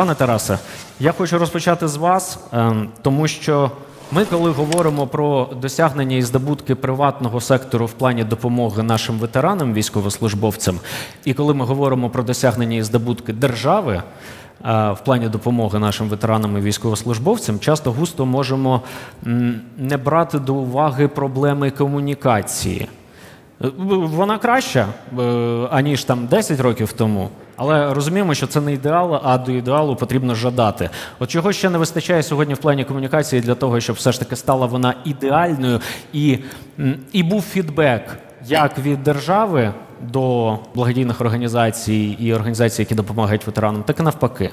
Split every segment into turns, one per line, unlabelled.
Пане Тарасе, я хочу розпочати з вас, ем, тому що ми, коли говоримо про досягнення і здобутки приватного сектору в плані допомоги нашим ветеранам, військовослужбовцям, і коли ми говоримо про досягнення і здобутки держави е, в плані допомоги нашим ветеранам і військовослужбовцям, часто густо можемо не брати до уваги проблеми комунікації. Вона краща, е, аніж там 10 років тому. Але розуміємо, що це не ідеал, а до ідеалу потрібно жадати. От чого ще не вистачає сьогодні в плані комунікації для того, щоб все ж таки стала вона ідеальною і, і був фідбек як від держави до благодійних організацій і організацій, які допомагають ветеранам, так і навпаки.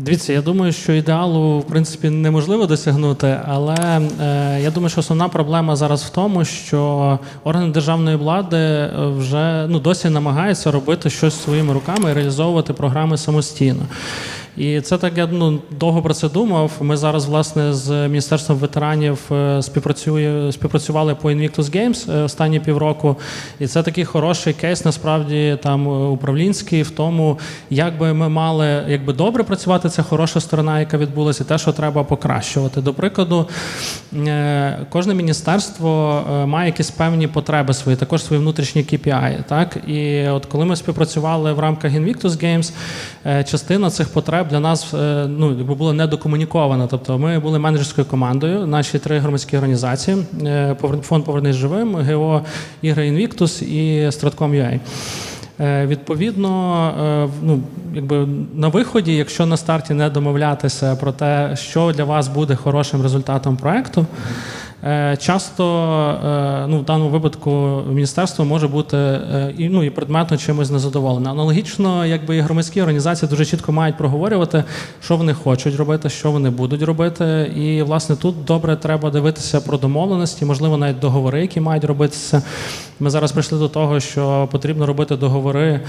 Дивіться, я думаю, що ідеалу в принципі неможливо досягнути, але е, я думаю, що основна проблема зараз в тому, що органи державної влади е, вже ну досі намагаються робити щось своїми руками і реалізовувати програми самостійно. І це так я ну, довго про це думав. Ми зараз, власне, з міністерством ветеранів е, співпрацює, співпрацювали по Invictus Games е, останні півроку. І це такий хороший кейс, насправді там е, управлінський в тому, як би ми мали якби добре працювати, це хороша сторона, яка відбулася, і те, що треба покращувати. До прикладу, кожне міністерство має якісь певні потреби свої, також свої внутрішні KPI. Так? І от коли ми співпрацювали в рамках Invictus Games, частина цих потреб для нас е, ну, якби була недокомунікована. Тобто ми були менеджерською командою, наші три громадські організації: е, фонд Повернись живим, ГО Ігри Invictus і Stratcom.ua. Е, Відповідно, ну, якби на виході, якщо на старті не домовлятися про те, що для вас буде хорошим результатом проекту, часто е, ну, в даному випадку міністерство може бути е, і, ну, і предметно чимось незадоволене. Аналогічно, якби і громадські організації дуже чітко мають проговорювати, що вони хочуть робити, що вони будуть робити. І, власне, тут добре треба дивитися про домовленості, можливо, навіть договори, які мають робитися. Ми зараз прийшли до того, що потрібно робити договори.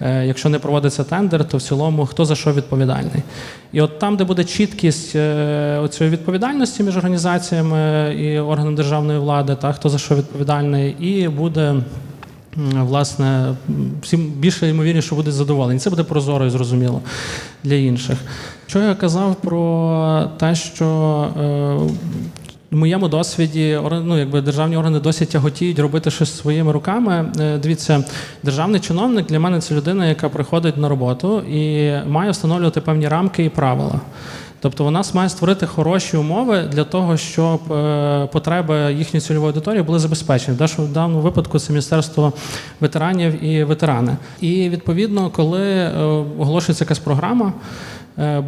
е, Якщо не проводиться тендер, то в цілому хто за що відповідальний. І от там, де буде чіткість е, оцієї відповідальності між організаціями і органами державної влади, та хто за що відповідальний, і буде. Власне, всім більше ймовірніше, що буде задоволені. Це буде прозоро і зрозуміло для інших. Що я казав про те, що е, в моєму досвіді ну, якби державні органи досі тяготіють робити щось своїми руками. Е, Дивіться, державний чиновник для мене це людина, яка приходить на роботу і має встановлювати певні рамки і правила. Тобто вона має створити хороші умови для того, щоб е, потреби їхньої цільової аудиторії були забезпечені. В даному випадку це Міністерство ветеранів і ветерани. І відповідно, коли е, оголошується якась програма,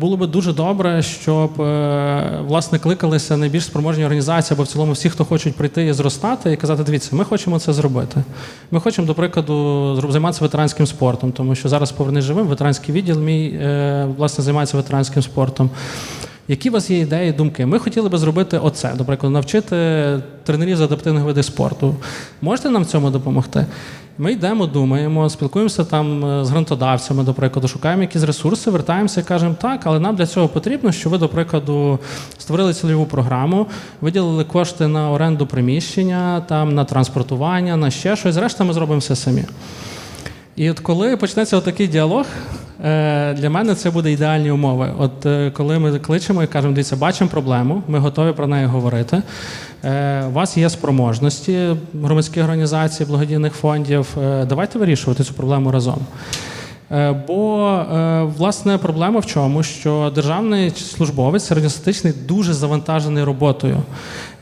Було би дуже добре, щоб е, власне кликалися найбільш спроможні організації або в цілому всі, хто хочуть прийти і зростати, і казати: дивіться, ми хочемо це зробити. Ми хочемо, до прикладу, займатися ветеранським спортом, тому що зараз повернись живим, ветеранський відділ мій е, власне займається ветеранським спортом. Які у вас є ідеї, думки? Ми хотіли би зробити оце, до прикладу, навчити тренерів з адаптивних видів спорту. Можете нам в цьому допомогти? Ми йдемо, думаємо, спілкуємося там е, з грантодавцями, до прикладу, шукаємо якісь ресурси, вертаємося і кажемо, так, але нам для цього потрібно, щоб ви, до прикладу, створили цільову програму, виділили кошти на оренду приміщення, там, на транспортування, на ще щось. Решта ми зробимо все самі. І от коли почнеться такий діалог, е, для мене це буде ідеальні умови. От е, коли ми кличемо і кажемо, дивіться, бачимо проблему, ми готові про неї говорити. Е, У вас є спроможності громадських організацій, благодійних фондів. Давайте вирішувати цю проблему разом. Е, Бо е, власне проблема в чому, що державний службовець середньостатичний дуже завантажений роботою.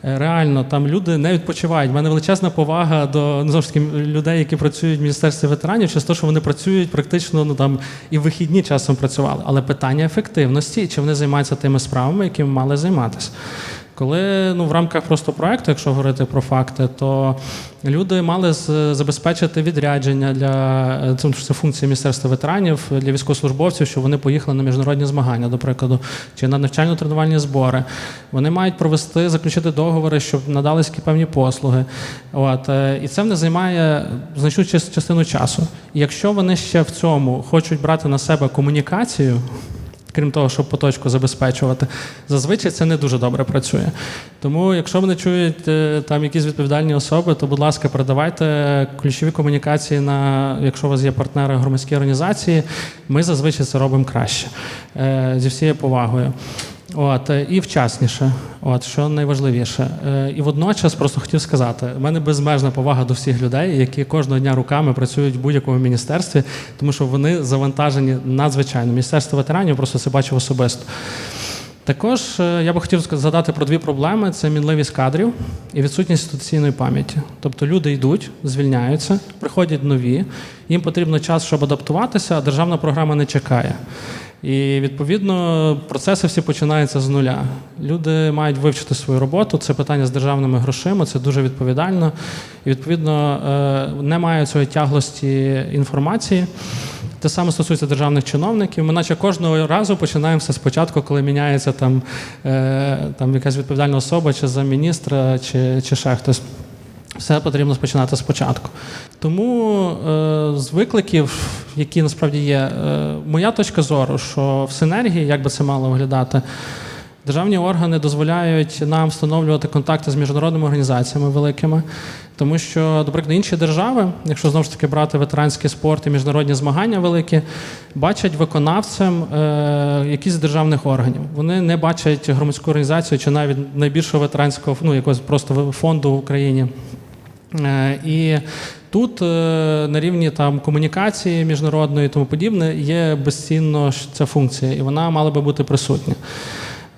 Е, Реально, там люди не відпочивають. У мене величезна повага до ну, таки людей, які працюють в міністерстві ветеранів, через те, що вони працюють практично ну там і в вихідні часом працювали. Але питання ефективності, чи вони займаються тими справами, якими мали займатися. Коли ну в рамках просто проекту, якщо говорити про факти, то люди мали забезпечити відрядження для е, це, функція міністерства ветеранів для військовослужбовців, щоб вони поїхали на міжнародні змагання, до прикладу, чи на навчально-тренувальні збори. Вони мають провести, заключити договори, щоб надались певні послуги. От е, і це в займає значну час- частину часу. І якщо вони ще в цьому хочуть брати на себе комунікацію Крім того, щоб поточку забезпечувати, зазвичай це не дуже добре працює. Тому, якщо вони чують е, там якісь відповідальні особи, то, будь ласка, передавайте ключові комунікації на, якщо у вас є партнери громадські організації, ми зазвичай це робимо краще е, зі всією повагою. От, е, і вчасніше, от, що найважливіше. Е, І водночас просто хотів сказати, в мене безмежна повага до всіх людей, які кожного дня руками працюють в будь-якому міністерстві, тому що вони завантажені надзвичайно. Міністерство ветеранів просто це бачив особисто. Також е, я би хотів згадати про дві проблеми: це мінливість кадрів і відсутність інституційної пам'яті. Тобто люди йдуть, звільняються, приходять нові, їм потрібно час, щоб адаптуватися, а державна програма не чекає. І відповідно процеси всі починаються з нуля. Люди мають вивчити свою роботу. Це питання з державними грошима, це дуже відповідально. І відповідно е, немає цієї тяглості інформації. Те саме стосується державних чиновників. Ми наче кожного разу починаємо все спочатку, коли міняється там, е, там якась відповідальна особа, чи замміністра, чи, чи ще хтось. Все потрібно починати спочатку. Тому е, з викликів, які насправді є, е, моя точка зору, що в синергії, як би це мало виглядати, державні органи дозволяють нам встановлювати контакти з міжнародними організаціями великими, тому що, до прикладу, інші держави, якщо знову ж таки брати ветеранський спорт і міжнародні змагання великі, бачать виконавцем е, якісь з державних органів. Вони не бачать громадську організацію чи навіть найбільшого ветеранського ну, якогось просто фонду в Україні. Е, І тут е, на рівні там комунікації міжнародної і тому подібне є безцінно ця функція, і вона мала би бути присутня.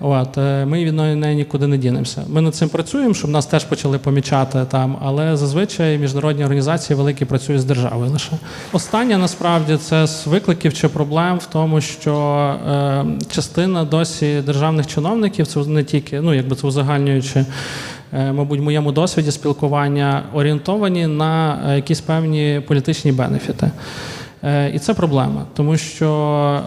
От, е, ми від неї нікуди не дінемося. Ми над цим працюємо, щоб нас теж почали помічати там, але зазвичай міжнародні організації великі працюють з державою лише. Останнє насправді це з викликів чи проблем в тому, що е, частина досі державних чиновників, це не тільки, ну якби це узагальнюючи, мабуть, в моєму досвіді спілкування орієнтовані на е, якісь певні політичні бенефіти. Е, І це проблема, тому що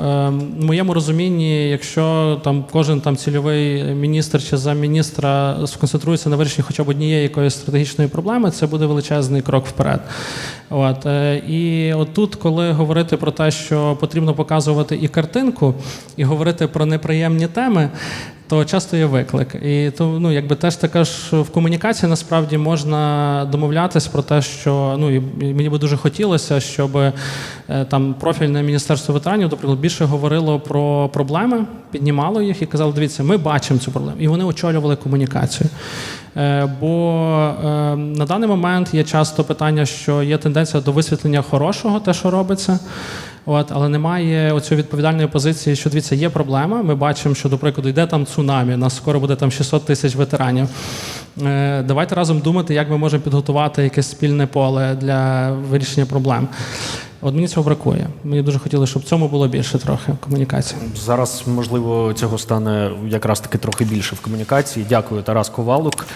е, в моєму розумінні, якщо там кожен там цільовий міністр чи замміністра сконцентрується на вирішенні хоча б однієї якоїсь стратегічної проблеми, це буде величезний крок вперед. От е, і отут, коли говорити про те, що потрібно показувати і картинку, і говорити про неприємні теми. То часто є виклик, і то ну якби теж така ж в комунікації насправді можна домовлятись про те, що ну і мені би дуже хотілося, щоб е, там профільне міністерство ветеранів, наприклад, більше говорило про проблеми, піднімало їх і казало, дивіться, ми бачимо цю проблему, і вони очолювали комунікацію. Е, Бо на даний момент є часто питання, що є тенденція до висвітлення хорошого, те, що робиться. От, але немає оцієї відповідальної позиції, що дивіться, є проблема. Ми бачимо, що, до прикладу, йде там цунамі, нас скоро буде там 600 тисяч ветеранів. Е, давайте разом думати, як ми можемо підготувати якесь спільне поле для вирішення проблем. От мені цього бракує. Мені дуже хотілося, щоб в цьому було більше трохи комунікації.
Зараз, можливо, цього стане якраз таки трохи більше в комунікації. Дякую, Тарас Ковалук.